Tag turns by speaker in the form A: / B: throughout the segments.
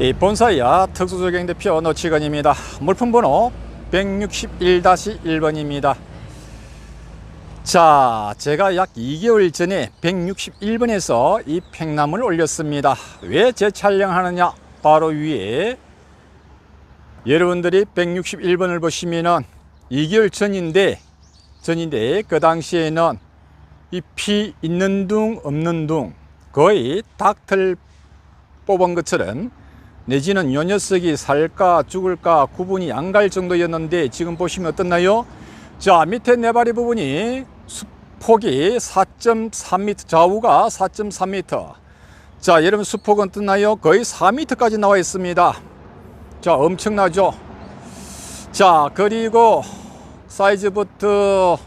A: 이 본사이야 특수조경 대표 노치건입니다. 물품 번호 161-1번입니다. 자, 제가 약 2개월 전에 161번에서 이 팽남을 올렸습니다. 왜 재촬영하느냐? 바로 위에 여러분들이 161번을 보시면은 2개월 전인데 전인데 그 당시에는 이피 있는 둥 없는 둥 거의 닭털 뽑은 것처럼 내지는 요 녀석이 살까 죽을까 구분이 안 갈 정도였는데 지금 보시면 어떻나요? 자 밑에 네바리 부분이 수폭이 4.3m 좌우가 4.3m 자 여러분 수폭은 어떻나요? 거의 4m까지 나와 있습니다. 자 엄청나죠? 자 그리고 사이즈부터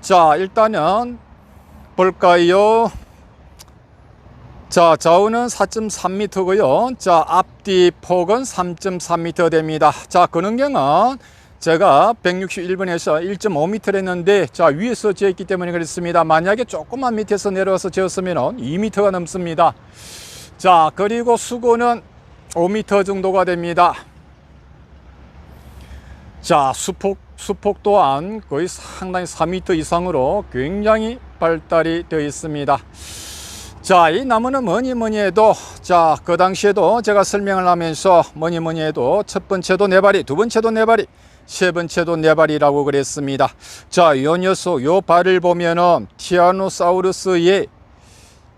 A: 자 일단은 볼까요? 자 좌우는 4.3m고요. 자 앞 뒤 폭은 3.3m 됩니다. 자 근원경은 제가 161번에서 1.5m를 했는데 자 위에서 재었기 때문에 그렇습니다. 만약에 조금만 밑에서 내려와서 재었으면 2m가 넘습니다. 자 그리고 수고는 5m 정도가 됩니다. 자 수폭 수폭 또한 거의 상당히 4m 이상으로 굉장히 발달이 되어 있습니다 자, 이 나무는 뭐니 뭐니 해도 자, 그 당시에도 제가 설명을 하면서 뭐니 뭐니 해도 첫 번째도 네 발이, 두 번째도 네 발이, 세 번째도 네 발이라고 그랬습니다. 자, 요 녀석 요 발을 보면은 티아노사우루스의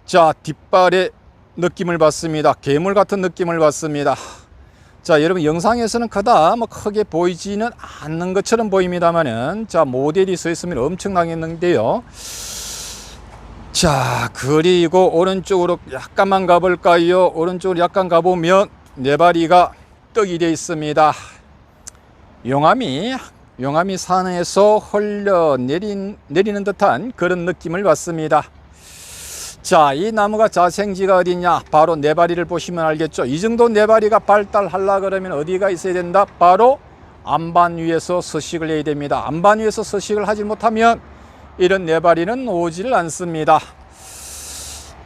A: 자, 뒷발의 느낌을 받습니다. 괴물 같은 느낌을 받습니다. 자, 여러분 영상에서는 크다 뭐 크게 보이지는 않는 것처럼 보입니다만은 자, 모델이 서 있으면 엄청나겠는데요. 자 그리고 오른쪽으로 약간만 가볼까요 오른쪽으로 약간 가보면 네 바리가 떡이 되어 있습니다. 용암이 용암이 산에서 흘러 내린, 내리는 듯한 그런 느낌을 받습니다. 자 이 나무가 자생지가 어디냐? 바로 네 바리를 보시면 알겠죠? 이 정도 네 바리가 발달하려 그러면 어디가 있어야 된다? 바로 안반 위에서 서식을 해야 됩니다. 안반 위에서 서식을 하지 못하면 이런 네바리는 오질 않습니다.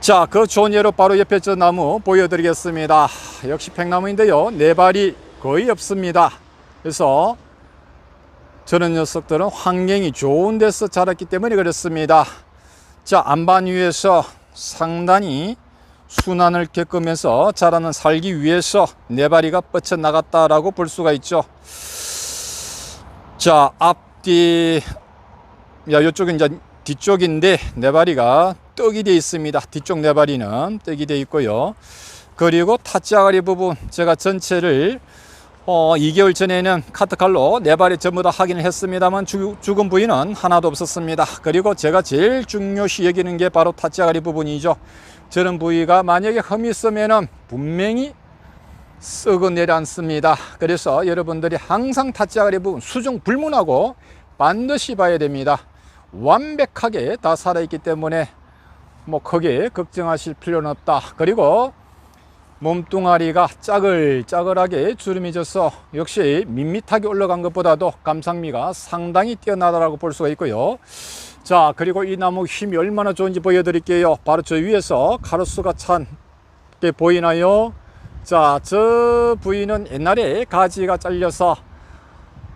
A: 자, 그 좋은 예로 바로 옆에 저 나무 보여드리겠습니다. 역시 팽나무인데요. 네 발이 거의 없습니다. 그래서 저런 녀석들은 환경이 좋은 데서 자랐기 때문에 그렇습니다. 자, 안반 위에서 상당히 순환을 겪으면서 자라는 살기 위해서 네바리가 뻗쳐 나갔다라고 볼 수가 있죠. 자, 앞뒤 야, 이쪽은 이제 뒤쪽인데 네바리가 떡이 되어 있습니다. 뒤쪽 네바리는 떡이 되어 있고요. 그리고 타짜가리 부분 제가 전체를 어, 2개월 전에는 카트칼로 네발이 전부 다 확인을 했습니다만 죽, 죽은 부위는 하나도 없었습니다. 그리고 제가 제일 중요시 여기는 게 바로 타짜가리 부분이죠. 저런 부위가 만약에 흠이 있으면 분명히 썩어 내려앉습니다. 그래서 여러분들이 항상 타짜가리 부분 수중 불문하고 반드시 봐야 됩니다. 완벽하게 다 살아있기 때문에 뭐 크게 걱정하실 필요는 없다. 그리고 몸뚱아리가 짜글짜글하게 주름이 져서 역시 밋밋하게 올라간 것보다도 감상미가 상당히 뛰어나다라고 볼 수가 있고요. 자, 그리고 이 나무 힘이 얼마나 좋은지 보여드릴게요. 바로 저 위에서 카로스가 찬 게 보이나요? 자, 저 부위는 옛날에 가지가 잘려서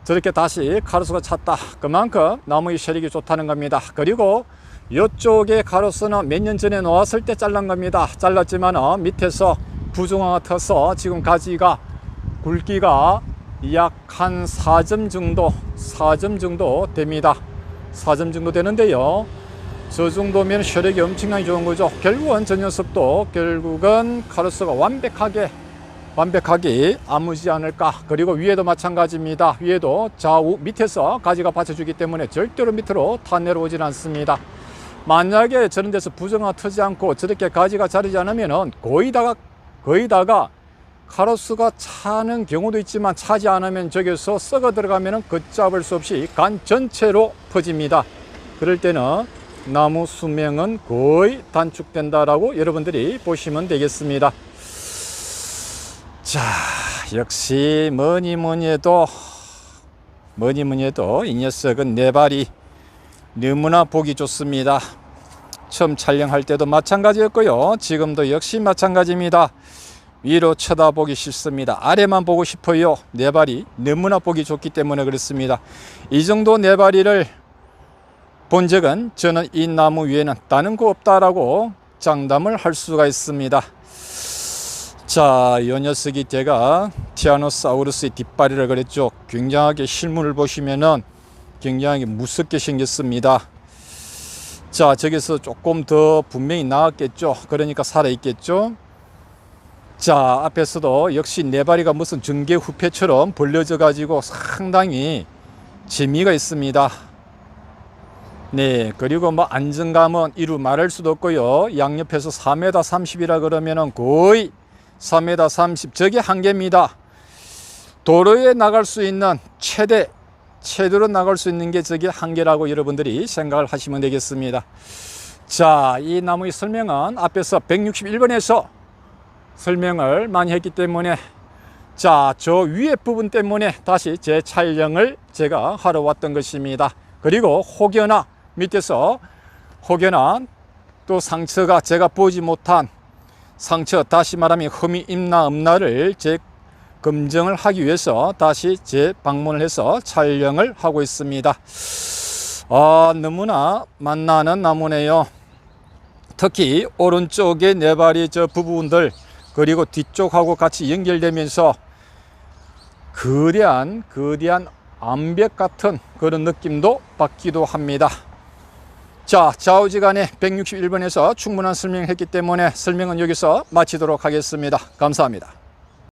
A: 저렇게 다시 가로수가 찼다. 그만큼 나무의 시력이 좋다는 겁니다. 그리고 이쪽에 가로수는 몇 년 전에 놓았을 때 잘란 겁니다. 잘랐지만 어, 밑에서 부종화가 터서 지금 가지가 굵기가 약 한 4점 정도, 4점 정도 됩니다. 4점 정도 되는데요. 저 정도면 시력이 엄청나게 좋은 거죠. 결국은 저 녀석도 결국은 카로스가 완벽하게 완벽하게 아무지 않을까 그리고 위에도 마찬가지입니다 위에도 좌우 밑에서 가지가 받쳐주기 때문에 절대로 밑으로 타 내려오질 않습니다 만약에 저런 데서 부정화 트지 않고 저렇게 가지가 자르지 않으면 거의 다가 거의 다가 카로스가 차는 경우도 있지만 차지 않으면 저기서 썩어 들어가면 걷잡을 수 없이 간 전체로 퍼집니다. 그럴 때는 나무 수명은 거의 단축된다라고 여러분들이 보시면 되겠습니다. 자, 역시 뭐니 뭐니 해도 뭐니 뭐니 해도 이 녀석은 네 발이 너무나 보기 좋습니다. 처음 촬영할 때도 마찬가지였고요. 지금도 역시 마찬가지입니다. 위로 쳐다보기 싫습니다. 아래만 보고 싶어요. 네 발이 너무나 보기 좋기 때문에 그렇습니다. 이 정도 네 발이를 본 적은 저는 이 나무 위에는 다른 거 없다라고 장담을 할 수가 있습니다. 자, 이 녀석이 제가 티아노사우루스의 뒷발이라 그랬죠. 굉장하게 실물을 보시면은 굉장히 무섭게 생겼습니다. 자, 저기서 조금 더 분명히 나왔겠죠. 그러니까 살아있겠죠. 자, 앞에서도 역시 네 발이가 무슨 전개 후패처럼 벌려져 가지고 상당히 재미가 있습니다. 네, 그리고 뭐 안정감은 이루 말할 수도 없고요. 양옆에서 4m 30이라 그러면은 거의 3m 30 저게 한계입니다. 도로에 나갈 수 있는 최대 최대로 나갈 수 있는 게 저게 한계라고 여러분들이 생각을 하시면 되겠습니다. 자, 이 나무의 설명은 앞에서 161번에서 설명을 많이 했기 때문에 자, 저 위에 부분 때문에 다시 제 촬영을 제가 하러 왔던 것입니다. 그리고 혹여나 밑에서 혹여나 또 상처가 제가 보지 못한 상처 다시 말하면 흠이 있나 없나를 제 검증을 하기 위해서 다시 재 방문을 해서 촬영을 하고 있습니다. 아, 너무나 만나는 나무네요. 특히 오른쪽에 네 발이 저 부분들 그리고 뒤쪽하고 같이 연결되면서 거대한 거대한 암벽 같은 그런 느낌도 받기도 합니다. 자, 좌우지간에 161번에서 충분한 설명을 했기 때문에 설명은 여기서 마치도록 하겠습니다. 감사합니다.